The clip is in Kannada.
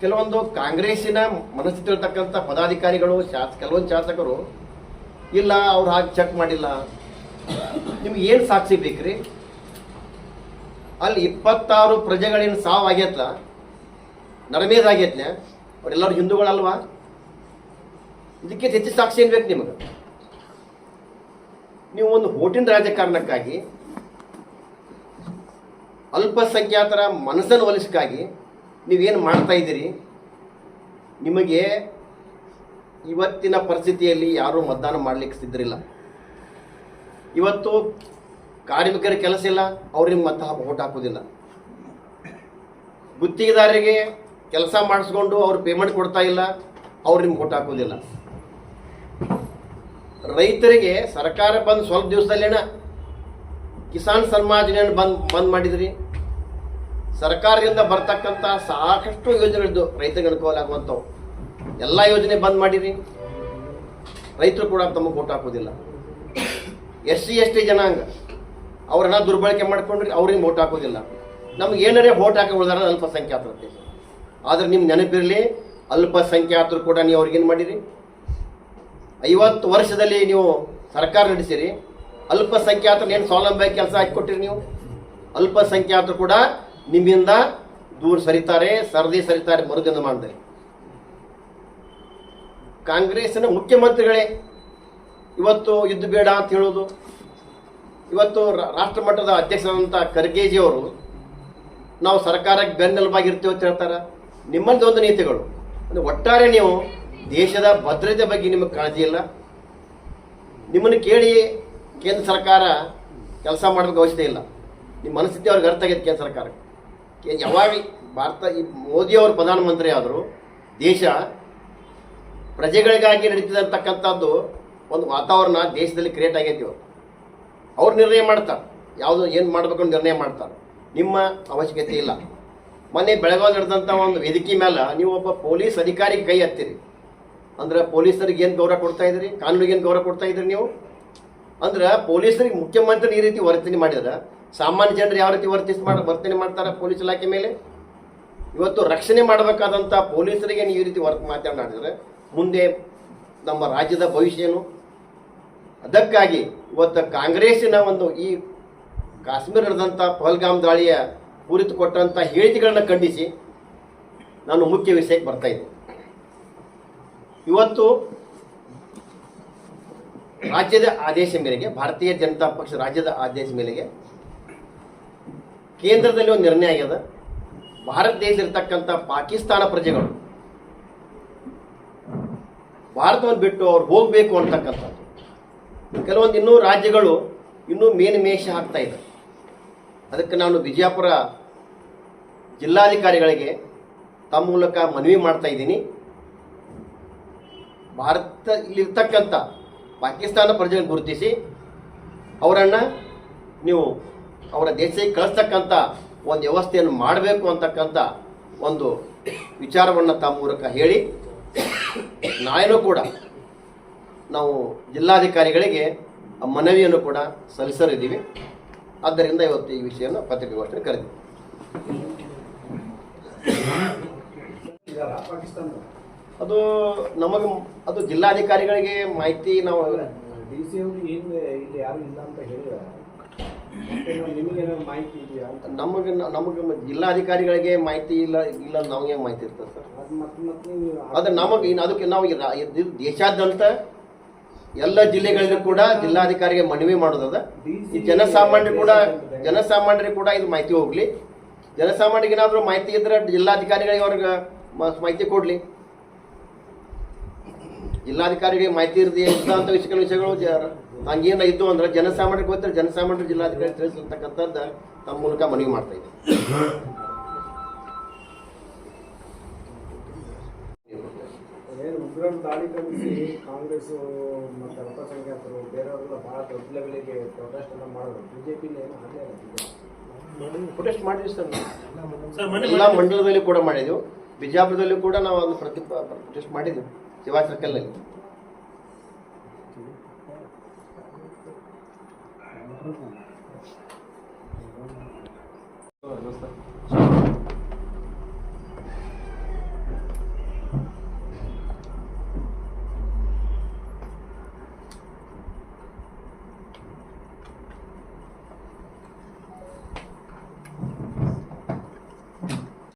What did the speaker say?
ಕೆಲವೊಂದು ಕಾಂಗ್ರೆಸ್ಸಿನ ಮನಸ್ಸಿಟ್ಟಿರ್ತಕ್ಕಂಥ ಪದಾಧಿಕಾರಿಗಳು, ಶಾಸ, ಕೆಲವೊಂದು ಶಾಸಕರು, ಇಲ್ಲ, ಅವ್ರು ಹಾಗೆ ಚೆಕ್ ಮಾಡಿಲ್ಲ. ನಿಮ್ಗೆ ಏನು ಸಾಕ್ಷಿ ಬೇಕ್ರಿ? ಅಲ್ಲಿ ಇಪ್ಪತ್ತಾರು ಪ್ರಜೆಗಳೇನು ಸಾವು ಆಗೈತ್ಲ ಆಗೈತ್ಲ ಅವರೆಲ್ಲರೂ ಹಿಂದೂಗಳಲ್ವಾ? ಇದಕ್ಕೆ ಹೆಚ್ಚು ಸಾಕ್ಷಿ ಏನ್ ಬೇಕು ನಿಮಗೆ? ನೀವು ಒಂದು ಹೋಟಿನ ರಾಜಕಾರಣಕ್ಕಾಗಿ, ಅಲ್ಪಸಂಖ್ಯಾತರ ಮನಸ್ಸನ್ನು ಒಲಿಸಕ್ಕಾಗಿ ನೀವೇನು ಮಾಡ್ತಾ ಇದ್ದೀರಿ? ನಿಮಗೆ ಇವತ್ತಿನ ಪರಿಸ್ಥಿತಿಯಲ್ಲಿ ಯಾರೂ ಮತದಾನ ಮಾಡಲಿಕ್ಕೆ ಸಿದ್ಧರಿಲ್ಲ. ಇವತ್ತು ಕಾರ್ಮಿಕರ ಕೆಲಸ ಇಲ್ಲ, ಅವ್ರಿಗೆ ಮತ ಓಟ್ ಹಾಕೋದಿಲ್ಲ ಗುತ್ತಿಗೆದಾರರಿಗೆ ಕೆಲಸ ಮಾಡಿಸ್ಕೊಂಡು ಅವ್ರು ಪೇಮೆಂಟ್ ಕೊಡ್ತಾ ಇಲ್ಲ ಅವ್ರು ನಿಮ್ಗೆ ಓಟ್ ಹಾಕೋದಿಲ್ಲ ರೈತರಿಗೆ ಸರ್ಕಾರ ಬಂದು ಸ್ವಲ್ಪ ದಿವಸದಲ್ಲೇನ ಕಿಸಾನ್ ಸನ್ಮಾನ್ ಯೋಜನೆ ಬಂದ್ ಬಂದ್ ಮಾಡಿದ್ರಿ. ಸರ್ಕಾರದಿಂದ ಬರ್ತಕ್ಕಂತ ಸಾಕಷ್ಟು ಯೋಜನೆಗಳಿದ್ದು ರೈತರಿಗೆ ಅನುಕೂಲ ಆಗುವಂಥವು. ಎಲ್ಲ ಯೋಜನೆ ಬಂದ್ ಮಾಡಿರಿ. ರೈತರು ಕೂಡ ತಮಗೆ ಓಟ್ ಹಾಕೋದಿಲ್ಲ. ಎಸ್ ಸಿ, ಎಸ್ ಟಿ ಜನಾಂಗ, ಅವ್ರನ್ನ ದುರ್ಬಳಕೆ ಮಾಡ್ಕೊಂಡ್ರಿ ಅವ್ರಿಗೆ ಓಟ್ ಹಾಕೋದಿಲ್ಲ. ನಮ್ಗೆ ಏನಾರೇ ಓಟ್ ಹಾಕಿ ಉಳಿದಾರ ಅಲ್ಪಸಂಖ್ಯಾತರತ್ತೆ ಆದ್ರೆ ನಿಮ್ಮ ನೆನಪಿರಲಿ, ಅಲ್ಪಸಂಖ್ಯಾತರು ಕೂಡ ನೀವು ಅವ್ರಿಗೇನು ಮಾಡಿರಿ? ಐವತ್ತು ವರ್ಷದಲ್ಲಿ ನೀವು ಸರ್ಕಾರ ನಡೆಸಿರಿ. ಅಲ್ಪಸಂಖ್ಯಾತರು ಏನು ಸ್ವಾವಲಂಬಿ ಕೆಲಸ ಹಾಕಿ ಕೊಟ್ಟಿರಿ ನೀವು? ಅಲ್ಪಸಂಖ್ಯಾತರು ಕೂಡ ನಿಮ್ಮಿಂದ ದೂರ ಸರಿತಾರೆ, ಸರದಿ ಸರಿತಾರೆ ಮರುದಿನ ಮಾಡಿದರೆ ಕಾಂಗ್ರೆಸ್ನ ಮುಖ್ಯಮಂತ್ರಿಗಳೇ, ಇವತ್ತು ಯುದ್ಧ ಬೇಡ ಅಂತ ಹೇಳೋದು ಇವತ್ತು ರಾಷ್ಟ್ರಮಟ್ಟದ ರಾಷ್ಟ್ರ ಮಟ್ಟದ ಅಧ್ಯಕ್ಷರಾದಂಥ ಖರ್ಗೆಜಿ ಅವರು, ನಾವು ಸರ್ಕಾರಕ್ಕೆ ಬೆನ್ನೆಲುಬಾಗಿರ್ತೀವಿ ಅಂತ ಹೇಳ್ತಾರೆ. ನಿಮ್ಮಲ್ಲಿ ಒಂದು ನೀತಿಗಳು. ಅಂದ್ರೆ ಒಟ್ಟಾರೆ ನೀವು ದೇಶದ ಭದ್ರತೆ ಬಗ್ಗೆ ನಿಮಗೆ ಕಾಳಜಿ ಇಲ್ಲ. ನಿಮ್ಮನ್ನು ಕೇಳಿ ಕೇಂದ್ರ ಸರ್ಕಾರ ಕೆಲಸ ಮಾಡಬೇಕು ಅವಶ್ಯಕತೆ ಇಲ್ಲ. ನಿಮ್ಮ ಮನಸ್ಥಿತಿ ಅವ್ರಿಗೆ ಅರ್ಥ ಆಗೈತೆ ಕೇಂದ್ರ ಸರ್ಕಾರ ಕೇ- ಯಾವಾಗ ಭಾರತ ಈ ಮೋದಿಯವರು ಪ್ರಧಾನಮಂತ್ರಿ ಆದರೂ, ದೇಶ ಪ್ರಜೆಗಳಿಗಾಗಿ ನಡೀತಿದಂತಕ್ಕಂಥದ್ದು ಒಂದು ವಾತಾವರಣ ದೇಶದಲ್ಲಿ ಕ್ರಿಯೇಟ್ ಆಗೈತಿ ಇವತ್ತು. ಅವ್ರು ನಿರ್ಣಯ ಮಾಡ್ತಾರೆ. ಯಾವುದು ಏನು ಮಾಡಬೇಕು ಅಂತ ನಿರ್ಣಯ ಮಾಡ್ತಾರೆ. ನಿಮ್ಮ ಅವಶ್ಯಕತೆ ಇಲ್ಲ. ಮೊನ್ನೆ ಬೆಳಗಾವಿ ನಡೆದಂಥ ಒಂದು ವೇದಿಕೆ ಮೇಲೆ ನೀವು ಒಬ್ಬ ಪೊಲೀಸ್ ಅಧಿಕಾರಿಗೆ ಕೈ ಹತ್ತಿರಿ ಅಂದ್ರೆ ಪೊಲೀಸರಿಗೆ ಏನು ಗೌರವ ಕೊಡ್ತಾ ಇದ್ದೀರಿ ಕಾನೂನಿಗೆ ಏನು ಗೌರವ ಕೊಡ್ತಾ ಇದ್ದೀರಿ ನೀವು? ಅಂದ್ರೆ ಪೊಲೀಸರಿಗೆ ಮುಖ್ಯಮಂತ್ರಿ ಈ ರೀತಿ ವರ್ತನೆ ಮಾಡಿದ್ರೆ ಸಾಮಾನ್ಯ ಜನರು ಯಾವ ರೀತಿ ವರ್ತಿಸ್ ಮಾಡ, ವರ್ತನೆ ಮಾಡ್ತಾರೆ ಪೊಲೀಸ್ ಇಲಾಖೆ ಮೇಲೆ? ಇವತ್ತು ರಕ್ಷಣೆ ಮಾಡಬೇಕಾದಂಥ ಪೊಲೀಸರಿಗೆ ನೀವು ಈ ರೀತಿ ವರ್ಕ್ ಮಾತನಾಡಿದರೆ ಮುಂದೆ ನಮ್ಮ ರಾಜ್ಯದ ಭವಿಷ್ಯ ಏನು? ಅದಕ್ಕಾಗಿ ಇವತ್ತು ಕಾಂಗ್ರೆಸ್ಸಿನ ಒಂದು ಈ ಕಾಶ್ಮೀರ ನಡೆದಂಥ ಪಹಲ್ಗಾಮ್ ದಾಳಿಯ ಕುರಿತು ಕೊಟ್ಟಂಥ ಹೇಳಿಕೆಗಳನ್ನ ಖಂಡಿಸಿ ನಾನು ಮುಖ್ಯ ವಿಷಯಕ್ಕೆ ಬರ್ತಾ ಇದ್ದೆ. ಇವತ್ತು ರಾಜ್ಯದ ಆದೇಶ ಮೇರೆಗೆ, ಭಾರತೀಯ ಜನತಾ ಪಕ್ಷ ರಾಜ್ಯದ ಆದೇಶ ಮೇರೆಗೆ ಕೇಂದ್ರದಲ್ಲಿ ಒಂದು ನಿರ್ಣಯ ಆಗ್ಯದ. ಭಾರತ ದೇಶದಲ್ಲಿರ್ತಕ್ಕಂಥ ಪಾಕಿಸ್ತಾನ ಪ್ರಜೆಗಳು ಭಾರತವನ್ನು ಬಿಟ್ಟು ಅವ್ರು ಹೋಗಬೇಕು ಅಂತಕ್ಕಂಥದ್ದು. ಕೆಲವೊಂದು ಇನ್ನೂ ರಾಜ್ಯಗಳು ಇನ್ನೂ ಮೇನ್ ಮೇಷ ಇದೆ. ಅದಕ್ಕೆ ನಾನು ವಿಜಯಪುರ ಜಿಲ್ಲಾಧಿಕಾರಿಗಳಿಗೆ ತಮ್ಮ ಮೂಲಕ ಮನವಿ ಮಾಡ್ತಾ ಇದ್ದೀನಿ. ಭಾರತ ಇಲ್ಲಿರ್ತಕ್ಕಂಥ ಪಾಕಿಸ್ತಾನ ಪ್ರಜೆಗಳನ್ನು ಗುರುತಿಸಿ, ಅವರನ್ನು ನೀವು ಅವರ ದೇಶಕ್ಕೆ ಕಳಿಸ್ತಕ್ಕಂಥ ಒಂದು ವ್ಯವಸ್ಥೆಯನ್ನು ಮಾಡಬೇಕು ಅಂತಕ್ಕಂಥ ಒಂದು ವಿಚಾರವನ್ನು ತಮ್ಮ ಮೂಲಕ ಹೇಳಿ, ನಾಳೆನೂ ಕೂಡ ನಾವು ಜಿಲ್ಲಾಧಿಕಾರಿಗಳಿಗೆ ಮನವಿಯನ್ನು ಕೂಡ ಸಲ್ಲಿಸಲಿದ್ದೀವಿ. ಆದ್ದರಿಂದ ಇವತ್ತು ಈ ವಿಷಯವನ್ನು ಪತ್ರಿಕಾಗೋಷ್ಠಿ ಕರೆದಿದ್ದೀವಿ ಅದು ನಮಗೆ, ಅದು ಜಿಲ್ಲಾಧಿಕಾರಿಗಳಿಗೆ ಮಾಹಿತಿ ನಾವು ಡಿ ಸಿ ಅವರು ಏನು ಇಲ್ಲಿ ಯಾರು ಇಲ್ಲ ಅಂತ ಹೇಳಿದಾರೆ ಮಾಹಿತಿ ಇದೆಯಾ ನಮಗೆ ನಮಗೆ ಜಿಲ್ಲಾಧಿಕಾರಿಗಳಿಗೆ ಮಾಹಿತಿ ಇಲ್ಲ ಇಲ್ಲ ನಮಗೆ ಮಾಹಿತಿ ಇರ್ತದೆ ಸರ್. ಅದು ನಮಗೆ ಇನ್ನು ಅದಕ್ಕೆ ನಾವು ದೇಶಾದ್ಯಂತ ಎಲ್ಲ ಜಿಲ್ಲೆಗಳಿಗೂ ಕೂಡ ಜಿಲ್ಲಾಧಿಕಾರಿಗೆ ಮನವಿ ಮಾಡೋದದ. ಈ ಜನಸಾಮಾನ್ಯರು ಕೂಡ ಜನಸಾಮಾನ್ಯರಿಗೆ ಕೂಡ ಇದು ಮಾಹಿತಿ ಹೋಗ್ಲಿ. ಜನಸಾಮಾನ್ಯರಿಗೆ ಏನಾದರೂ ಮಾಹಿತಿ ಇದ್ರೆ ಜಿಲ್ಲಾಧಿಕಾರಿಗಳಿಗೆ ಅವ್ರಿಗೆ ಮಾಹಿತಿ ಕೊಡ್ಲಿ. ಜಿಲ್ಲಾಧಿಕಾರಿಗಳಿಗೆ ಮಾಹಿತಿ ಇರದೆ ಅಂತ ವಿಷಯಗಳು ವಿಷಯಗಳು ಜ- ಹಂಗೇನ ಇದ್ದು ಅಂದ್ರೆ ಜನಸಾಮಾನ್ಯರಿಗೆ ಗೊತ್ತಿರ ಜನಸಾಮಾನ್ಯರು ಜಿಲ್ಲಾಧಿಕಾರಿ ತಿಳಿಸಿರ್ತಕ್ಕಂಥದ್ದು ನಮ್ಮ ಮೂಲಕ ಮನವಿ ಮಾಡ್ತಾ ಇದ್ದೀವಿ ಏನು ಉಗ್ರರ ದಾಳಿ ಖಂಡಿಸಿ ಕಾಂಗ್ರೆಸ್ ಮತ್ತು ಅಲ್ಪಸಂಖ್ಯಾತರು ಬೇರೆಯವರೆಲ್ಲ ಬಹಳ ದೊಡ್ಡ ಲೆವೆಲಿಗೆ ಪ್ರೊಟೆಸ್ಟ್ ಎಲ್ಲ ಮಾಡಿದ್ರು. ಬಿಜೆಪಿ ಏನು ಹಾಗೆ ಪ್ರೊಟೆಸ್ಟ್ ಮಾಡಿದ್ವಿ ಸರ್. ಎಲ್ಲ ಮಂಡಲದಲ್ಲಿ ಕೂಡ ಮಾಡಿದ್ವಿ. ಬಿಜಾಪುರದಲ್ಲಿ ಕೂಡ ನಾವು ಒಂದು ಪ್ರತಿ ಪ್ರೊಟೆಸ್ಟ್ ಮಾಡಿದ್ವಿ. ಶಿವಾ ಸರ್ಕಲ್ನಲ್ಲಿ చూస్తా